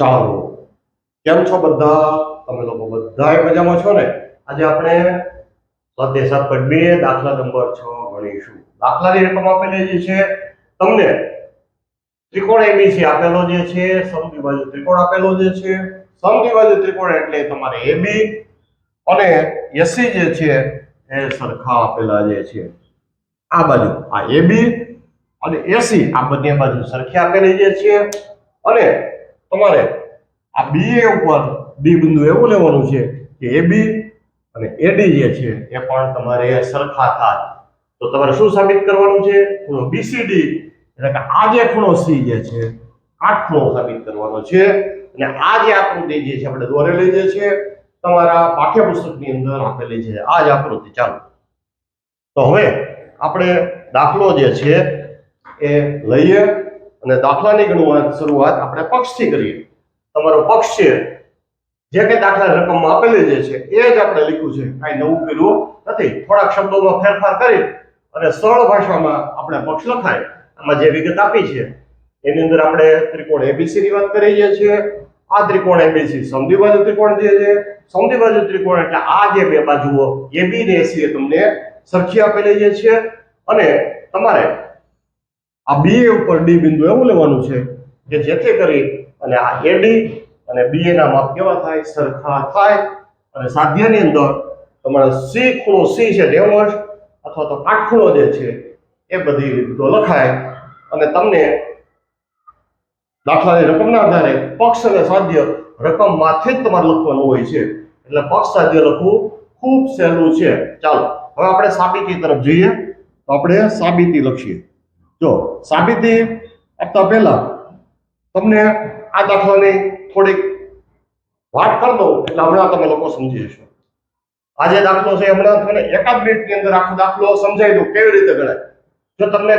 ચાલો. કેમ છો બધા? તમે લોકો બધા મજામાં છો ને? આજે આપણે પોઈન્ટ બે દાખલા નંબર છ ગણીશું. દાખલાની રકમ આપેલી જે છે, તમને ત્રિકોણ એબીસી આપેલો જે છે સમદ્વિબાજુ ત્રિકોણ આપેલો જે છે સમદ્વિબાજુ ત્રિકોણ એટલે તમારે એબી અને એસી જે છે, એ સરખા આપેલા જે છે. આ બાજુ આ એબી અને એસી આ બંને બાજુ સરખી આપેલી જે છે અને તમારે આ બી ઉપર બી બિંદુ એવું લેવાનું છે કે એ બી અને એડી જે છે, એ પણ તમારે સરખા થાય. તો તમારે શું સાબિત કરવાનું છે? ખૂણો બીસીડી એટલે કે આ જે ખૂણો સી જે છે, આ ખૂણો સાબિત કરવાનો છે. અને આ જે આકૃતિ જે છે, આપણે દોરેલી જે છે, તમારા પાઠ્યપુસ્તકની અંદર આપેલી છે. આ જ આકૃતિ. ચાલો. તો હવે આપણે દાખલો જે છે, એ લઈએ. અને દાખલાની ગણવા શરૂઆત આપણે પક્ષથી કરીએ. તમારો પક્ષ છે, જે કંઈ દાખલા રકમમાં આપેલી જે છે, એ જ આપણે લખ્યું છે. કાંઈ નવું કર્યું નથી. થોડાક શબ્દોમાં ફેરફાર કરી અને સરળ ભાષામાં આપણે પક્ષ લખાય. આમાં જે વિગત આપી છે, એની અંદર આપણે ત્રિકોણ એબીસી ની વાત કરીએ છીએ. આ ત્રિકોણ એબીસી સમદ્વિબાજુ ત્રિકોણ જે છે સમદ્વિબાજુ ત્રિકોણ એટલે આ જે બે બાજુઓ એબી ને એસી એ તમને સરખી આપેલી જે છે. અને તમારે આ બી ઉપર ડી બિંદુ એવું લેવાનું છે કે જેથી કરી અને આ એડી અને બી એના માપ કેવા થાય? સરખા થાય. અને સાધ્યની અંદર તમારે સી ખૂણો સી છે ડેવર્સ અથવા તો કાટખૂણો જે છે એ બધી વિગતો લખાય. અને તમને દાખલાની રકમના આધારે પક્ષ અને સાધ્ય રકમમાંથી જ તમારે લખવાનું હોય છે. એટલે પક્ષ સાધ્ય લખવું ખૂબ સહેલું છે. ચાલો, હવે આપણે સાબિતી તરફ જઈએ. તો આપણે સાબિતી લખીએ. જો, સાબિતી આપતા પહેલા તમને આ દાખલાની થોડીક વાત કરી દઉં એટલે હમણાં તમે લોકો સમજી જશો. આ દાખલો છે, હમણાં તમને એકાદ મિનિટની અંદર આખો દાખલો સમજાવી દઉં, કેવી રીતે ગણાય. જો તમને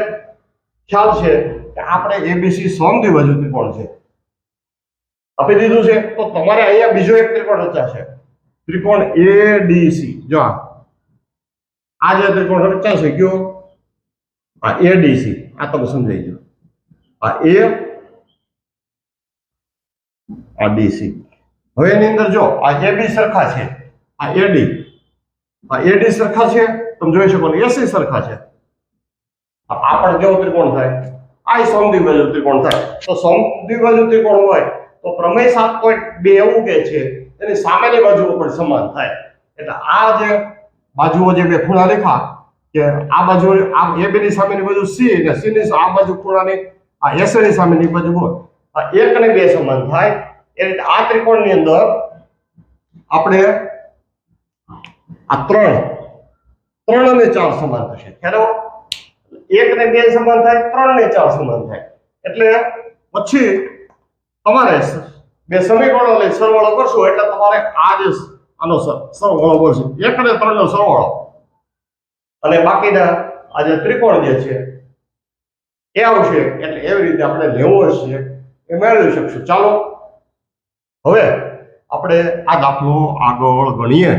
ખ્યાલ છે કે આપણે એબીસી સમદ્વિબાજુ ત્રિકોણ છે. આપી દીધું છે, તો તમારે અહીંયા બીજો એક ત્રિકોણ રચાશે. ત્રિકોણ એડીસી જો આ જે ત્રિકોણ રચાશે, કયો? આ એડીસી આ તમે સમજાઈ ગયો. આ એ આ ડીસી હવે એની અંદર જો, આ એબી સરખા છે, આ એડી આ એડી સરખા છે, તમે જોઈ શકો ને એસી સરખા છે. આ પણ કેવો ત્રિકોણ થાય? આ સમદ્વિબાજુ ત્રિકોણ થાય. તો સમદ્વિબાજુ ત્રિકોણ હોય, તો પ્રમેય સાત પોઈન્ટ બે એવું કે છે, એની સામેની બાજુઓ પણ સમાન થાય. એટલે આ જે બાજુઓ જે બે ખૂણા રેખા કે આ બાજુ આ એ બેની સામેની બાજુ સી અને સી ની આ બાજુ ખૂણાની આ એસની સામેની બાજુ હોય આ એક અને બે સમાન થાય. એ રીતે આ ત્રિકોણની અંદર આપણે આ ત્રણ ત્રણ અને ચાર સમાન થશે. ખ્યાલ એક ને બે સમાન થાય, ત્રણ ને ચાર સમાન થાય. એટલે પછી તમારે બે સમીકરણો લઈ સરવાળો કરશો એટલે તમારે આ જે આનો સરવાળો બોલશે એક અને ત્રણ નો સરવાળો. અને બાકીના આ જે ત્રિકોણ જે છે, એ આવશે. એટલે એવી રીતે આપણે લેવો છે એ મેળવી શકશું. ચાલો, હવે આપણે આ દાખલો આગળ ગણીએ.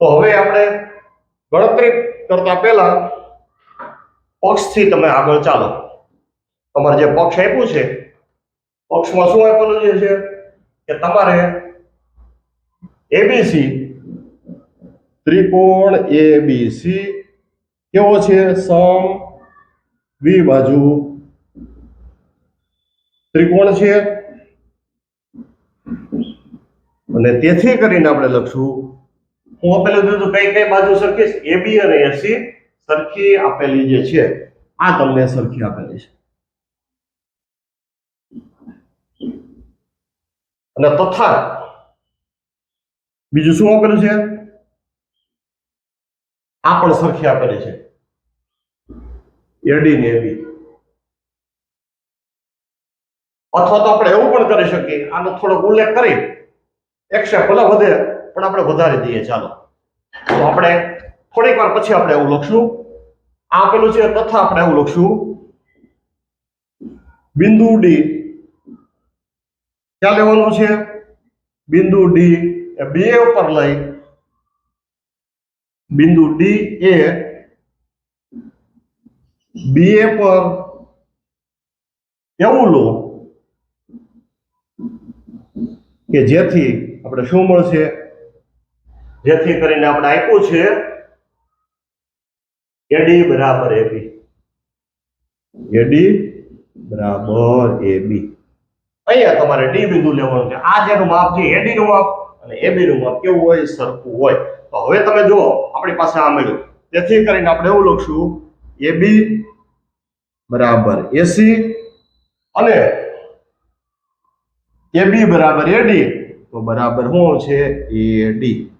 તો હવે આપણે ગણતરી કરતા પહેલા પક્ષથી તમે આગળ ચાલો. તમારે જે પક્ષ આપ્યું છે, પક્ષમાં શું આપેલું છે, કે તમારે એબીસી ત્રિકોણ એ બી સી કેવો છે? સમ બાજુ ત્રિકોણ છે? અને તેથી કરીને આપણે લખશું. હું આપેલું દીધું કઈ કઈ બાજુ સરખી છે એબી અને એસી સરખી આપેલી જે છે, આ તમને સરખી આપેલી છે. અને તથા બીજું શું આપેલું છે? આ પણ સરખી કરે છે. એડી ને એબી અથવા તો આપણે એવું પણ કરી શકીએ, આનો થોડોક ઉલ્લેખ કરી. એકસે ભલે વધે, પણ આપણે વધારી દઈએ, ચાલો. તો આપણે થોડીક વાર પછી આપણે એવું લખશું. આ પેલું છે તથા આપણે એવું લખશું. બિંદુ ડી ક્યાં લેવાનું છે? બિંદુ ડી એ બે ઉપર લઈ. બિંદુ ડી એ બી એ પર એવું લો કે જેથી આપણે શું મળશે? જેથી કરીને આપણે આપ્યું છે એડી બરાબર એબી એડી બરાબર એબી અહીંયા તમારે ડી બિંદુ લેવાનું છે. આ જેનું માપ છે એડી નું માપ અને એબી નું માપ. કેવું હોય? સરખું હોય. તો હવે તમે જુઓ, આપણી પાસે આ મળ્યું. તેથી કરીને આપણે એવું લખશું એ બી બરાબર એસી અને એ બી બરાબર એ ડી તો બરાબર શું છે? એ ડી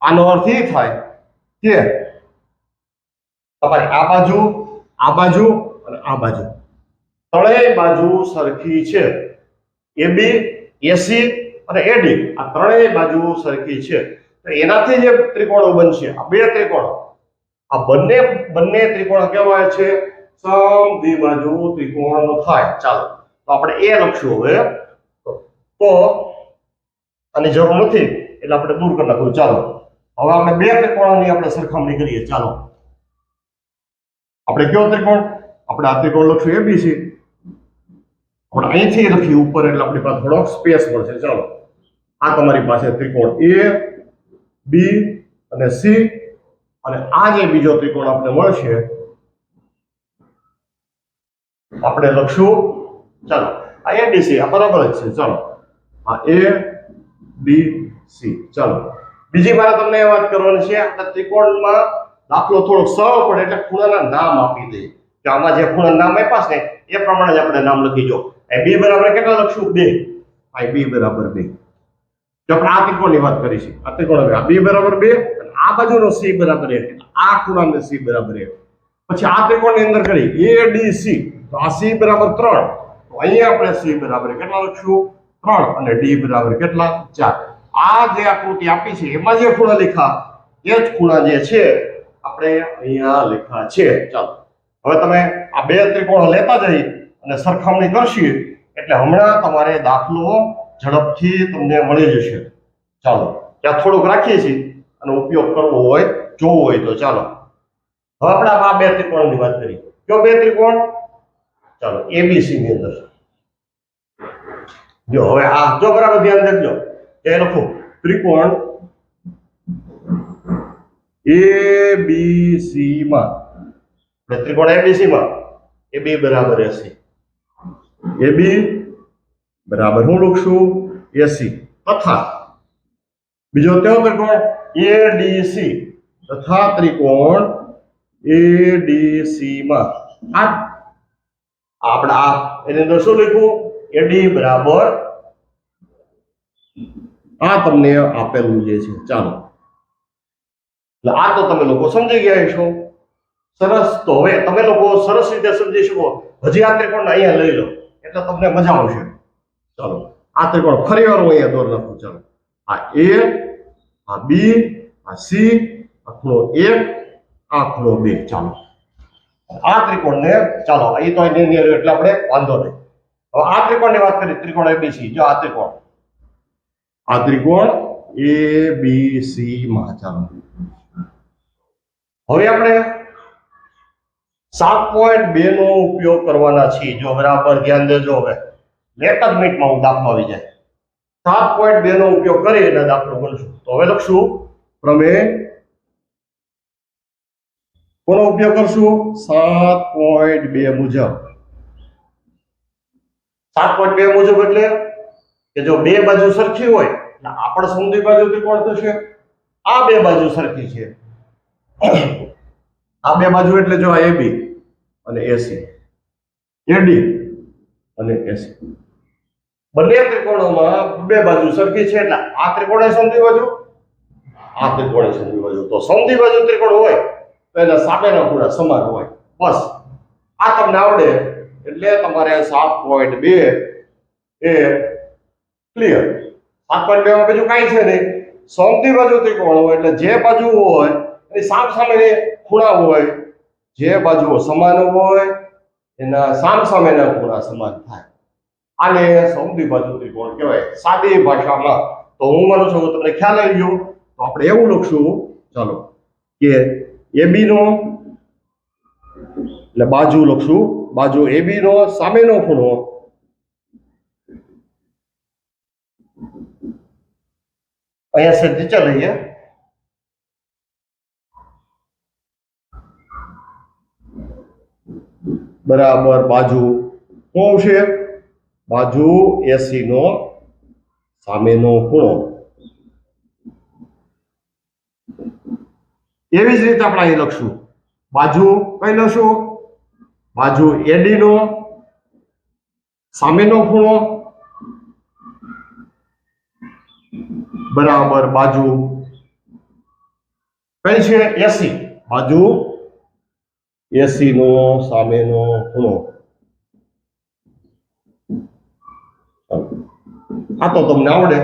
આનો અર્થ એ થાય કે તમારી આ બાજુ આ બાજુ અને આ બાજુ. ત્રણેય બાજુ સરખી છે. એ બી એસી અને એડી આ ત્રણેય બાજુ સરખી છે. એનાથી જે ત્રિકોણો બનશે, આ બે ત્રિકોણો. આ બંને બંને ત્રિકોણ કહેવાય છે? સમદ્વિબાજુ ત્રિકોણ થાય. ચાલો, તો આપણે એ લખશું હવે. તો, આની જરૂર નથી, એટલે આપણે દૂર કરી નાખ્યું ચાલો, હવે આપણે બે ત્રિકોણોની આપણે સરખામણી કરીએ. ચાલો. આપણે કયો ત્રિકોણ? આપણે આ ત્રિકોણ લખશું એબીસી. આપણે અહીંથી લખીએ ઉપર, એટલે આપણી પાસે થોડોક સ્પેસ મળશે. ચાલો. આ તમારી પાસે ત્રિકોણ એ બી અને સી. અને આ જે બીજો ત્રિકોણ આપણે મળશે, આપણે લખશું. ચાલો આ એબીસી આ બરાબર જ છે. ચાલો, આ એ, બી, સી. ચાલો, બીજી મારે તમને એ વાત કરવાની છે આપણે ત્રિકોણમાં દાખલો થોડોક સરળ પડે એટલે ખૂણાના નામ આપી દઈએ. કે આમાં જે ખૂણા નામ આપ્યા છે, એ પ્રમાણે જ આપણે નામ લખી જો. એ બી બરાબર કેટલા લખશું? બે. આ બી બરાબર બે. જો આપણે આ ત્રિકોણની વાત કરીશું આ ત્રિકોણ આ બી બરાબર બે અને આ બાજુનો સી બરાબર એક. આ ખૂણાને સી બરાબર એક. પછી આ ત્રિકોણની અંદર કરી એ, ડી, સી. તો આ સી બરાબર ત્રણ. તો અહીંયા આપણે સી બરાબર કેટલા લખશું? ત્રણ અને ડી બરાબર કેટલા? ચાર. આ જે આકૃતિ આપી છે, એમાં જે ખૂણા લખા, એ જ ખૂણા જે છે, આપણે અહીંયા લેખા છે. ચાલો. હવે તમે આ બે ત્રિકોણ લેતા જઈ અને સરખામણી કરશી, એટલે હમણાં તમારે દાખલો ઝડપથી તમને મળી જશે. ચાલો, ત્યાં થોડુંક રાખીએ છીએ અને ઉપયોગ કરવો હોય, જોવો હોય તો ચાલો. હવે આપણે આ બે ત્રિકોણની વાત કરી કયો બે ત્રિકોણ? ચાલો એબીસી ની અંદર. જો, હવે આ, જો બરાબર ધ્યાન રાખજો. એ લખો, ત્રિકોણ એ બી સી માં. ત્રિકોણ એબીસી માં. એ બી બરાબર એસી એ બી બરાબર હું લખશું એસી તથા. બીજો કયો ત્રિકોણ? એડીસી તથા ત્રિકોણ એડીસી માં. આ આપણે આ. એની અંદર શું લખ્યું? એડી બરાબર. આ તમને આપેલું જે છે. ચાલો. એટલે આ તો તમે લોકો સમજી ગયા છો સરસ. તો હવે તમે લોકો સરસ રીતે સમજી શકો. હજી આ ત્રિકોણ અહીંયા લઈ લો. એટલે તમને મજા આવશે. ચાલો. આ ત્રિકોણ ફરી વાર હું અહીંયા દોર નાખું, ચાલો. આ એ, આ બી, આ સી, આ એક, આ બે, ચાલો. આ ત્રિકોણને, ચાલો એ તો એટલે આપણે વાંધો નહીં. હવે આ ત્રિકોણની વાત કરીએ, ત્રિકોણ એબીસી જો આ ત્રિકોણ. આ ત્રિકોણ એ, બી, સી માં ચાલો. હવે આપણે સાત પોઈન્ટ બે નો ઉપયોગ કરવાના છીએ. જો બરાબર ધ્યાન દેજો હવે. એક જ મિનિટમાં હું દાખલો આવી જાય. સાત પોઈન્ટ બે નો ઉપયોગ કરી અને દાખલો ગણશું તો હવે લખશું. પ્રમેય કોનો ઉપયોગ કરશું? સાત પોઈન્ટ બે મુજબ. સાત પોઈન્ટ બે મુજબ એટલે કે જો બે બાજુ સરખી હોય, એટલે આપણે સમજી બાજુ ત્રિકોણ થશે? આ બે બાજુ સરખી છે. આ બે બાજુ એટલે જો આ એબી અને એસી એડી અને એસી બંને ત્રિકોણોમાં બે બાજુ સરખી છે એટલે આ ત્રિકોણ સંધિ બાજુ આ ત્રિકોણ સંધિ બાજુ તો સમજી બાજુ ત્રિકોણ હોય તો એના સામેના ખૂણા સમાન હોય. બસ. આ તમને આવડે એટલે તમારે સાત પોઈન્ટ બે એ ક્લિયર સાત પોઈન્ટ બે માં બીજું કાંઈ છે નહીં. સમજી બાજુ ત્રિકોણ હોય એટલે જે બાજુ હોય એની સામ સામે ખૂણા હોય, જે બાજુઓ સમાન હોય એના સામ સામેના ખૂણા સમાન થાય. આને સૌથી બાજુ ત્રિકોણ કહેવાય? સાદી ભાષામાં. તો હું માનું છું તમને ખ્યાલ આવી ગયો. તો આપણે એવું લખશું, ચાલો, કે એબી નો એટલે બાજુ લખશું, બાજુ એબી નો સામેનો ખૂણો. અહીંયા છે નીચે લઈએ બરાબર બાજુ શું આવશે? બાજુ એસી નો સામેનો ખૂણો. એવી જ રીતે આપણે અહીં લખશું. બાજુ કઈ લખશું? બાજુ એડી નો સામેનો ખૂણો. બરાબર બાજુ કઈ છે? એસી બાજુ એસી નો સામેનો, ખૂણો. આ તો તમને આવડે.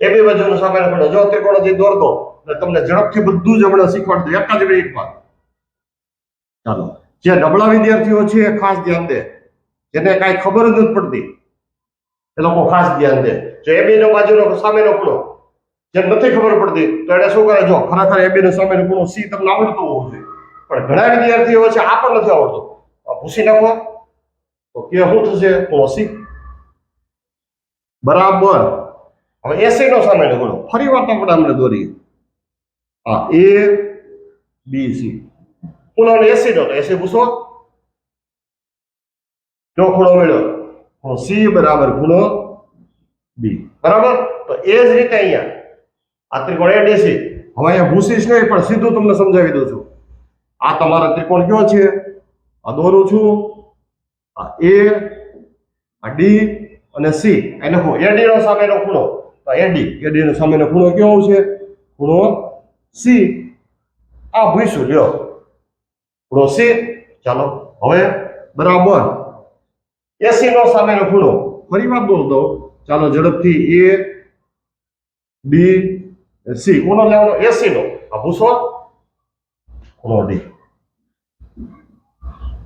એ બી બાજુનો સામેનો ખૂણો. જો ત્રિકોણથી દોરતો, એટલે તમને ઝડપથી બધું જ હમણાં શીખવાડતું એક જ મિનિટમાં ચાલો. જે નબળા વિદ્યાર્થીઓ છે, એ ખાસ ધ્યાન દે. જેને કાંઈ ખબર જ નથી પડતી, એ લોકો ખાસ ધ્યાન દે. જો એ બેનો બાજુનો સામેનો ખૂણો જે નથી ખબર પડતી, તો એને શું કરે? જો ખરેખર એ બેનો સામેનો ખૂણો સી તમને આવડતો હોવો જોઈએ. પણ ઘણા વિદ્યાર્થીઓ છે આ પણ નથી આવડતો. ભૂસી નાખો. તો કે શું થશે? ખૂણો સી બરાબર. હવે એસી નો સામેનો ખૂણો ફરી વાર આપણે આપણે દોરીએ. હા એ બી સી. ખૂણો એસી નો તો એસી પૂછો. જો ખૂણો મળ્યો? સી બરાબર ખૂણો બી. બરાબર? તો એ જ રીતે અહીંયા. આ ત્રિકોણ એડીસી હવે અહીંયા ભૂસીશ નહીં પણ સીધું તમને સમજાવી દઉં છું. આ તમારો ત્રિકોણ કયો છે? આ દોરું છું, આ એ, આ ડી અને સી. એને હું એડી નો સામેનો ખૂણો, તો એડી એડી નો સામેનો ખૂણો કેવો છે? ખૂણો સી. આ ભૂસું, લ્યો. ખૂણો સી. ચાલો, હવે બરાબર. એસી નો સામેનો ખૂણો. ફરી વાર બોલ દો ચાલો, ઝડપથી એ, બી સી. કોનો લેવાનો? એસી નો. આ ભૂસો? ખૂણો ડી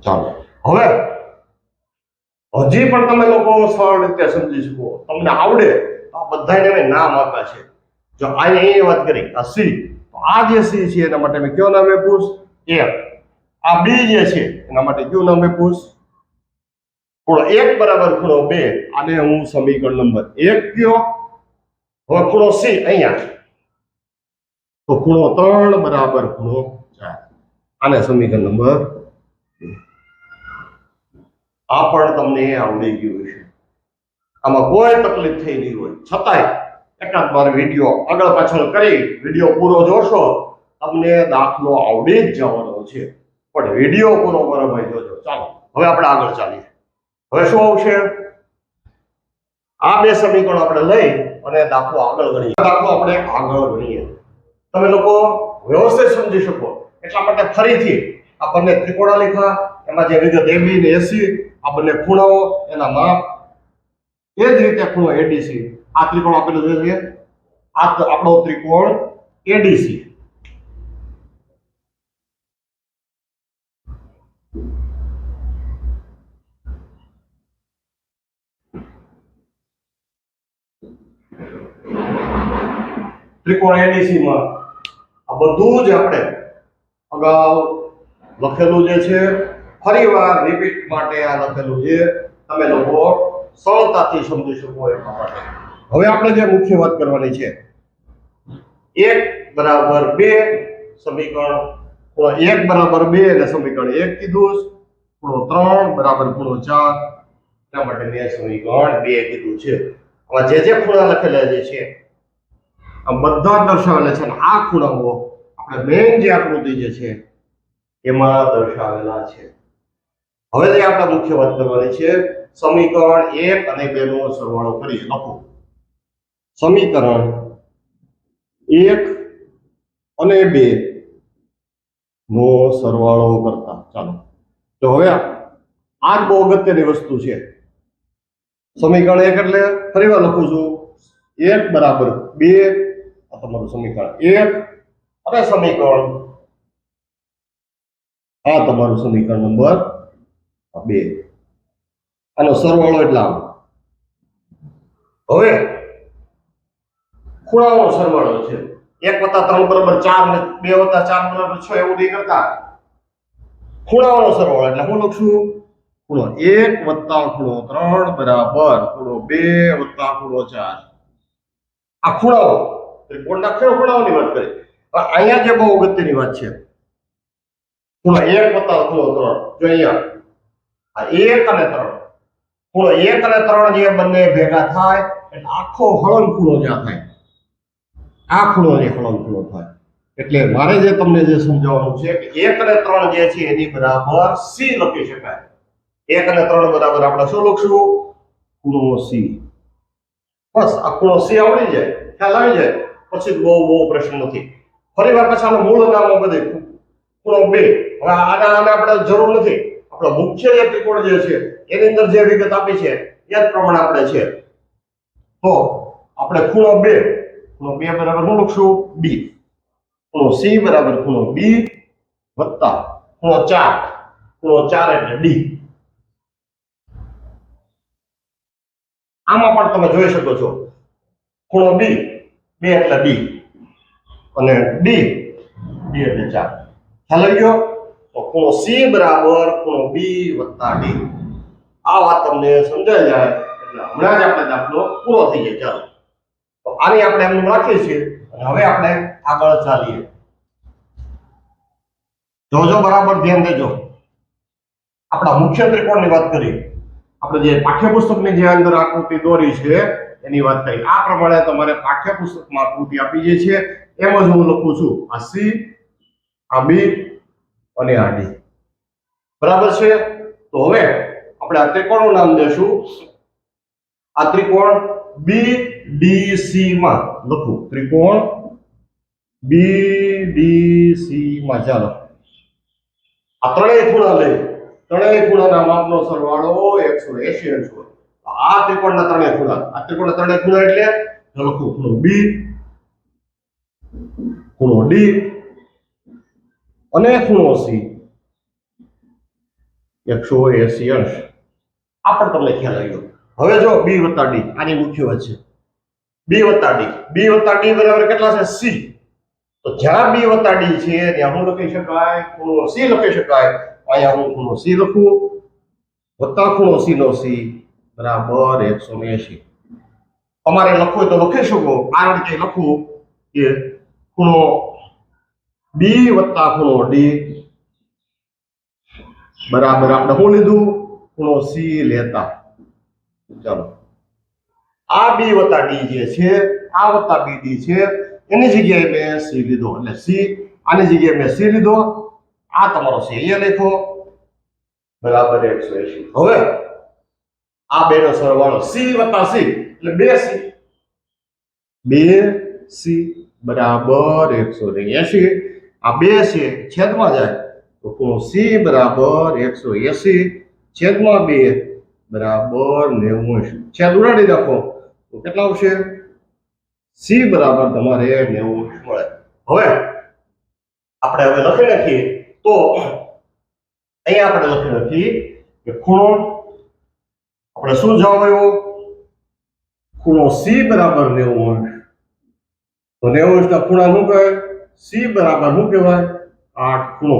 ચાલો. હવે, હજી પણ તમે લોકો સરળ રીતે સમજી શકો. તમને આવડે તો આ બધાને મેં નામ આપ્યા છે. જો આને એ વાત કરી, આ સી, તો આ જે સી છે એના માટે મેં કયો નામ આપ્યું? એ. આ બી જે છે એના માટે કયું નામ આપ્યું? ખૂણો એક બરાબર ખૂણો બે, આને હું સમીકરણ નંબર એક કયો? હવે ખૂણો સી અહીંયા. તો ખૂણો ત્રણ બરાબર ખૂણો આને સમીકરણ નંબર આ પણ તમને આવડી ગયું હશે. આમાં કોઈ તકલીફ થઈ નહીં હોય. છતાંય એકાદ વાર વીડિયો આગળ પાછળ કરી વીડિયો પૂરો જોશો, તમને દાખલો આવડી જ જવાનો છે. પણ વીડિયો પૂરો બરાબર જોજો. ચાલો, હવે આપણે આગળ ચાલીએ. હવે શું આવશે? આ બે સમીકરણો આપણે લઈ અને દાખલો આગળ ગણીએ. દાખલો આપણે આગળ ગણીએ. તમે લોકો વ્યવસ્થિત સમજી શકો. એટલા માટે ફરીથી આ બંને ત્રિકોણાલેખા એમાં જે વિગત એબી ને એસી આ બંને ખૂણાઓ, એના માપ, એ જ રીતે ખૂણો એડીસી. આ ત્રિકોણ આપેલું છે આ આપણો ત્રિકોણ એડીસી. ત્રિકોણ એડીસી માં આ બધું જ આપણે અગાઉ લખેલું જે છે, ફરીવાર રિપીટ માટે આ લખેલું છે. તમે લોકો સરળતાથી સમજી શકો એટલા માટે. હવે આપણે જે મુખ્ય વાત કરવાની છે. એક બરાબર બે સમીકરણ એક બરાબર બે એટલે સમીકરણ એક કીધું પૂરો ત્રણ બરાબર પૂરો ચાર. એના માટે મેં સમીકરણ બે કીધું છે. આમાં જે જે ખૂણા લખેલા જે છે, આ બધા દર્શાવેલા છે અને આ ખૂણાઓ આપણે મેઇન જે આકૃતિ જે છે, એમાં દર્શાવેલા છે. હવે જે આપણે મુખ્ય વાત કરવાની છે, સમીકરણ એક અને બે નો સરવાળો કરીએ. લખો. સમીકરણ એક અને બે નો સરવાળો કરતા. ચાલો. તો હવે આ બહુ અગત્યની વસ્તુ છે. સમીકરણ એક એટલે ફરીવાર લખું છું. એક બરાબર બે આ તમારું સમીકરણ એક અને સમીકરણ. આ તમારું સમીકરણ નંબર બે. આનો સરવાળો એટલે હવે ખૂણાઓનો સરવાળો છે. એક વત્તા ત્રણ બરાબર ચાર ને બે વત્તા ચાર બરાબર છ એવું નહીં કરતા. ખૂણાઓનો સરવાળો એટલે હું લખશું ખૂણો એક વત્તા ખૂણો ત્રણ બરાબર ખૂણો બે વત્તા ખૂણો ચાર. આ ખૂણાઓ ત્રિકોણના ખૂણાઓની વાત કરી. હવે અહીંયા જે બહુ અગત્યની વાત છે. ખૂણો એક વત્તા ખૂણો ત્રણ. જો અહીંયા, આ એક અને ત્રણ. ખૂણો એક અને ત્રણ જે બંને ભેગા થાય, એટલે આખો હળન ખૂણો જ્યાં થાય. આ ખૂણો જે હળન ખૂણો થાય. એટલે મારે જે તમને જે સમજાવવાનું છે કે એક અને ત્રણ જે છે એની બરાબર સી લખી શકાય. એક અને ત્રણ બરાબર આપણે શું લખશું? ખૂણો સી. બસ, આ ખૂણો સી આવડી જાય, ખ્યાલ આવી જાય. પછી બહુ બહુ પ્રશ્ન નથી. ફરી વાર પછી આનું મૂળ નામ બધે ખૂણો બે. હવે આના આને આપણે જરૂર નથી. આપણો મુખ્ય જે ત્રિકોણ જે છે, એની અંદર જે વિગત આપી છે, એ જ પ્રમાણે આપણે છે. તો આપણે ખૂણો બે. ખૂણો બે બરાબર શું લખશું? બી ખૂણો સી બરાબર ખૂણો બી વત્તા ખૂણો ચાર. ખૂણો ચાર એટલે ડી આમાં પણ તમે જોઈ શકો છો. ખૂણો બી બે એટલે બી અને ડી ડી એટલે ચાર. ખ્યાલ આવી ગયો તો ખૂણો સી બરાબર ખૂણો બી વત્તા ડી આ વાત તમને સમજાઈ જાય એટલે હમણાં જ આપણે દાખલો પૂરો થઈ જાય ચાલો. તો આની આપણે એમને રાખીએ છીએ અને હવે આપણે આગળ ચાલીએ. જોજો બરાબર, ધ્યાન દેજો. આપણા મુખ્ય ત્રિકોણની વાત કરી આપણે જે પાઠ્યપુસ્તકની જે અંદર આકૃતિ દોરી છે, એની વાત કરી આ પ્રમાણે તમારે પાઠ્યપુસ્તકમાં આકૃતિ આપી જે છે એમ જ હું લખું છું. આ સી આ બી અને આ ડી બરાબર છે? તો હવે આપણે આ ત્રિકોણનું નામ દેશું આ ત્રિકોણ બી ડી સી માં લખું. ત્રિકોણ બી ડી સી માં ચાલો. આ ત્રણેય ખૂણા લઈ, ત્રણેય ખૂણાના માપનો સરવાળો એકસો એસી અંશ હોય. આ ત્રિકોણના ત્રણેય ખૂણા. આ ત્રિકોણના ત્રણેય ખૂણા એટલે લખું ખૂણો બી ખૂણો ડી અને ખૂણો સી એકસો એસી અંશ. આ પણ તમને ખ્યાલ આવ્યો હવે જો બી વત્તા ડી આની મુખ્ય વાત છે. બી વત્તા ડી બી વત્તા ડી બરાબર કેટલા છે? સી તો જ્યાં બી વત્તા ડી છે, ત્યાં હું લખી શકાય ખૂણો સી લખી શકાય. અહીંયા હું ખૂણો સી લખું. વત્તા ખૂણો સી નો સી બરાબર એકસો એસી તમારે લખવું હોય તો લખી શકો. કારણ કે લખવું કે ખૂણો બી વત્તા ખૂણો ડી બરાબર આપણે શું લીધું? ખૂણો સી લેતા. ચાલો. આ બી વત્તા ડી જે છે, આ વત્તા બી ડી છે, એની જગ્યાએ મેં સી લીધો. એટલે સી આની જગ્યાએ મેં સી લીધો. આ તમારો સી અહીંયા લખો. બરાબર એકસો એસી હવે આ બે નો સરવાળો સી વત્તા સી એટલે બે સી બે સી બરાબર એકસો એસી આ બે છે, છેદમાં જાય. તો ખૂણો સી બરાબર એકસો એસી છેદમાં બે બરાબર નેવું. છેદ ઉડાડી નાખો. તો કેટલા આવશે? સી બરાબર તમારે નેવું મળે. હવે આપણે હવે લખી નાખીએ. તો અહીંયા આપણે લખી નાખીએ કે ખૂણો આપણે શું જવાબ આવ્યો ખૂણો સી બરાબર નેવું. તો નેવું અંશના ખૂણા શું કહેવાય? સી બરાબર શું કહેવાય? આઠ ખૂણો.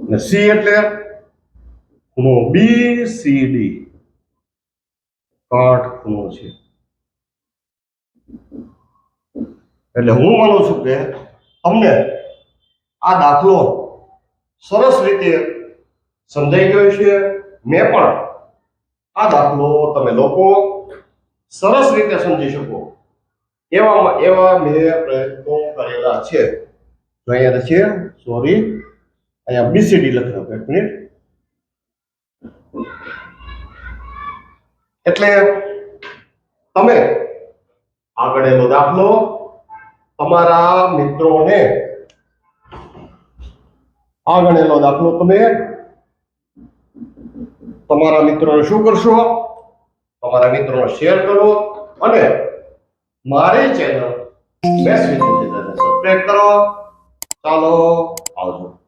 ને સી એટલે ખૂણો બી સી ડી આઠ ખૂણો છે. એટલે હું માનું છું કે અમને આ દાખલો સરસ રીતે સમજાઈ ગયો છે. મેં પણ આ દાખલો તમે લોકો સરસ રીતે સમજી શકો. એવા એવા મેં પ્રયત્નો કરેલા છે. તો અહીંયા છે સોરી અહીંયા બીસીડી લખેલો એક મિનિટ. એટલે તમે આગળનો દાખલો. તમારા મિત્રોને આગળનો દાખલો તમે. તમારા મિત્રોને શું કરશો? તમારા મિત્રોને શેર કરો અને મારી ચેનલ બેસ્ટ વિદ્યાર્થી સબસ્ક્રાઇબ કરો. ચાલો આવજો.